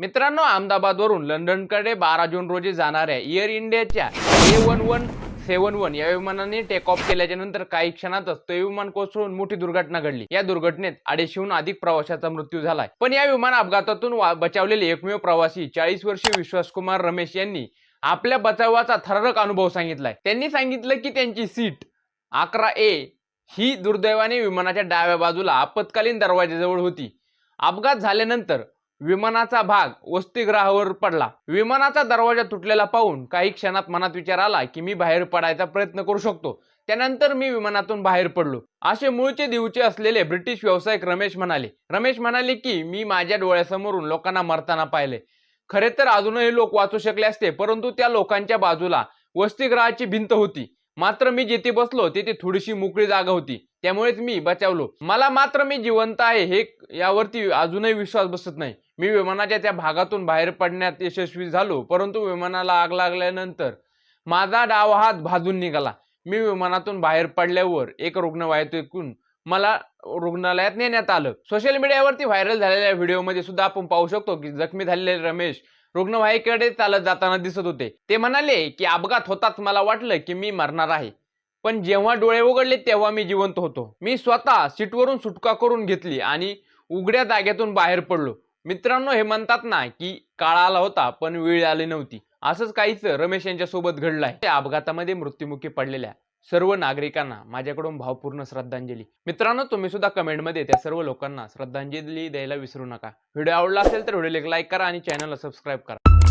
मित्रांनो अहमदाबादवरून लंडनकडे बारा जून रोजी जाणाऱ्या एअर इंडियाच्या A one one seven one या विमानाने टेक ऑफ केल्याच्यानंतर काही क्षणातच ते विमान कोसळून मोठी दुर्घटना घडली. या दुर्घटनेत अडीचशेहून अधिक प्रवाशाचा मृत्यू झालाय पण या विमान अपघातातून वा- बचावलेले एकमेव प्रवासी चाळीस वर्षीय विश्वासकुमार रमेश यांनी आपल्या बचावाचा थरारक अनुभव सांगितलाय. त्यांनी सांगितलं की त्यांची सीट अकरा ए ही दुर्दैवाने विमानाच्या डाव्या बाजूला आपत्कालीन दरवाजाजवळ होती. अपघात झाल्यानंतर विमानाचा भाग वसतिगृहावर पडला. विमानाचा दरवाजा तुटलेला पाहून काही क्षणात मनात विचार आला की मी बाहेर पडायचा प्रयत्न करू शकतो. त्यानंतर मी विमानातून बाहेर पडलो. असे मूळचे दिवचे असलेले ब्रिटिश व्यावसायिक रमेश म्हणाले. रमेश म्हणाले की मी माझ्या डोळ्यासमोरून लोकांना मरताना पाहिले. खरे तर अजूनही लोक वाचू शकले असते परंतु त्या लोकांच्या बाजूला वसतिगृहाची भिंत होती. मात्र मी जिथे बसलो तिथे थोडीशी मोकळी जागा होती. त्यामुळेच मी बचावलो. मला मात्र मी जिवंत आहे हे यावरती अजूनही विश्वास बसत नाही. मी विमानाच्या त्या भागातून बाहेर पडण्यात यशस्वी झालो परंतु विमानाला आग लागल्यानंतर माझा डावा हात भाजून निघाला. मी विमानातून बाहेर पडल्यावर एक रुग्णवाहिकेतून मला रुग्णालयात नेण्यात आलं. सोशल मीडियावरती व्हायरल झालेल्या व्हिडिओमध्ये सुद्धा आपण पाहू शकतो की जखमी झालेले रमेश रुग्णवाहिकेकडे चालत जाताना दिसत होते. ते म्हणाले की अपघात होताच मला वाटलं की मी मरणार आहे. पण जेव्हा डोळे उघडले तेव्हा मी जिवंत होतो. मी स्वतः सीटवरून सुटका करून घेतली आणि उघड्या जागेतून बाहेर पडलो. मित्रांनो हे म्हणतात ना की काळ आला होता पण वेळ आली नव्हती. असंच काहीच रमेश यांच्या सोबत घडलं आहे. त्या अपघातामध्ये मृत्युमुखी पडलेल्या सर्व नागरिकांना माझ्याकडून भावपूर्ण श्रद्धांजली. मित्रांनो तुम्ही सुद्धा कमेंटमध्ये त्या सर्व लोकांना श्रद्धांजली द्यायला विसरू नका. व्हिडिओ आवडला असेल तर व्हिडिओला लाईक करा आणि चॅनलला सबस्क्राईब करा.